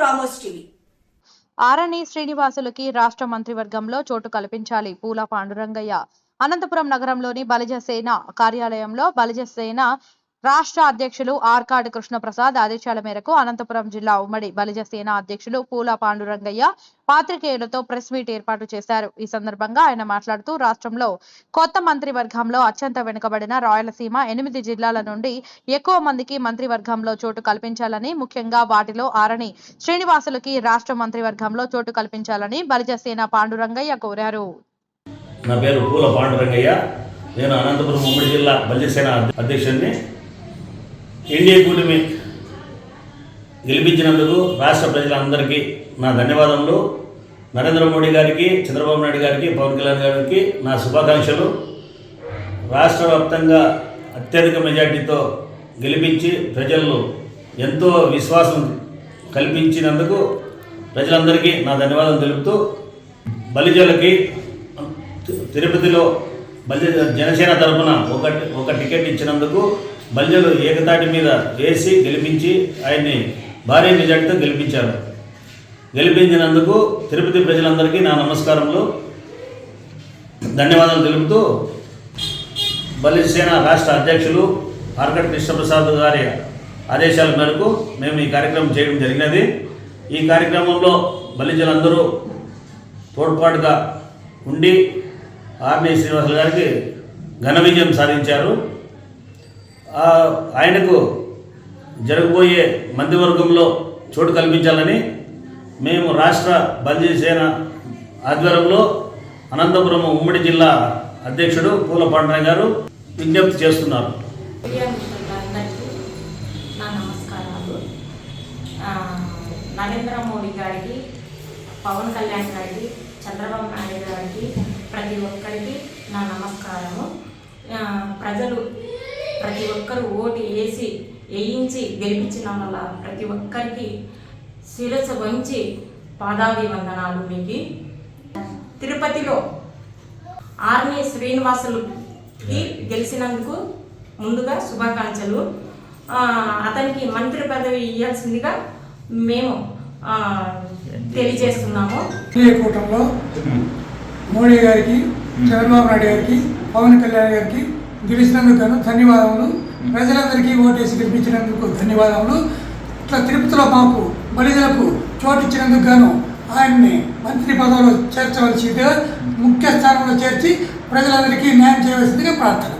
Commerce TV. ఆరణి శ్రీనివాసులకి రాష్ట్ర మంత్రివర్గంలో చోటు కల్పించాలి పూల పాండురంగయ్య. అనంతపురం నగరంలోని బలిజ సేన కార్యాలయంలో బలిజ సేన రాష్ట్ర అధ్యక్షులు ఆర్కాడ్ కృష్ణప్రసాద్ ఆదేశాల మేరకు అనంతపురం జిల్లా ఉమ్మడి బలిజ సేన అధ్యక్షులు పూల పాండురంగయ్య పాత్రికేయులతో ప్రెస్ మీట్ ఏర్పాటు చేశారు. ఈ సందర్భంగా ఆయన మాట్లాడుతూ రాష్ట్రంలో కొత్త మంత్రివర్గంలో అత్యంత వెనుకబడిన రాయలసీమ ఎనిమిది జిల్లాల నుండి ఎక్కువ మందికి మంత్రివర్గంలో చోటు కల్పించాలని ముఖ్యంగా వాటిలో ఆరణి శ్రీనివాసులకి రాష్ట్ర మంత్రివర్గంలో చోటు కల్పించాలని బలిజ సేన పాండురంగయ్య కోరారు. నా పేరు పూల పాండురంగయ్య. నేను అనంతపురం ఉమ్మడి జిల్లా బలిజసేన అధ్యక్షుడిని ఎన్డీఏ కూటమి గెలిపించినందుకు రాష్ట్ర ప్రజలందరికీ నా ధన్యవాదములు. నరేంద్ర మోడీ గారికి చంద్రబాబు నాయుడు గారికి పవన్ కళ్యాణ్ గారికి నా శుభాకాంక్షలు. రాష్ట్ర వ్యాప్తంగా అత్యధిక మెజార్టీతో గెలిపించి ప్రజల్లో ఎంతో విశ్వాసం కల్పించినందుకు ప్రజలందరికీ నా ధన్యవాదాలు తెలుపుతూ బలిజలకి తిరుపతిలో బలి జనసేన తరపున ఒక ఒక టికెట్ ఇచ్చినందుకు మల్లెలు ఏకతాటి మీద వేసి గెలిపించి ఆయన్ని భారీ మెజార్టీతో గెలిపించారు. గెలిపించినందుకు తిరుపతి ప్రజలందరికీ నా నమస్కారములు. ధన్యవాదాలు తెలుపుతూ బలిసేన రాష్ట్ర అధ్యక్షులు ఆర్కట్ కృష్ణప్రసాద్ గారి ఆదేశాల మేరకు మేము ఈ కార్యక్రమం చేయడం జరిగినది. ఈ కార్యక్రమంలో బలిజలందరూ తోడ్పాటుగా ఉండి ఆర్ని శ్రీనివాసులు గారికి ఘన విజయం సాధించారు. ఆయనకు జరగబోయే మంత్రివర్గంలో చోటు కల్పించాలని మేము రాష్ట్ర బందీ సేన ఆధ్వర్యంలో అనంతపురం ఉమ్మడి జిల్లా అధ్యక్షుడు పూల పాండ్రయ్య గారు విజ్ఞప్తి చేస్తున్నారు. నా నరేంద్ర మోడీ గారికి పవన్ కళ్యాణ్ గారికి చంద్రబాబు నాయుడు గారికి ప్రతి ఒక్కరికి నా నమస్కారము. ప్రజలు ప్రతి ఒక్కరు ఓటు వేసి వేయించి గెలిపించిన వల్ల ప్రతి ఒక్కరికి శిరస్సు వంచి పాదాభివందనాలు మీకు. తిరుపతిలో ఆర్మీ శ్రీనివాసులుకి గెలిచినందుకు ముందుగా శుభాకాంక్షలు. ఆ, అతనికి మంత్రి పదవి ఇవ్వాల్సిందిగా మేము ఆ, తెలియజేస్తున్నాము. కూటమిలో మోడీ గారికి చంద్రబాబు నాయుడు గారికి పవన్ కళ్యాణ్ గారికి గెలిచినందుకు ధన్యవాదములు. ప్రజలందరికీ ఓటేసి గెలిపించినందుకు ధన్యవాదములు. ఇట్లా తిరుపతిలో మాకు బలిజలకు చోటు ఇచ్చినందుకు గాను ఆయన్ని మంత్రి పదవిలో చేర్చవలసిందిగా ముఖ్య స్థానంలో చేర్చి ప్రజలందరికీ న్యాయం చేయవలసిందిగా ప్రార్థన.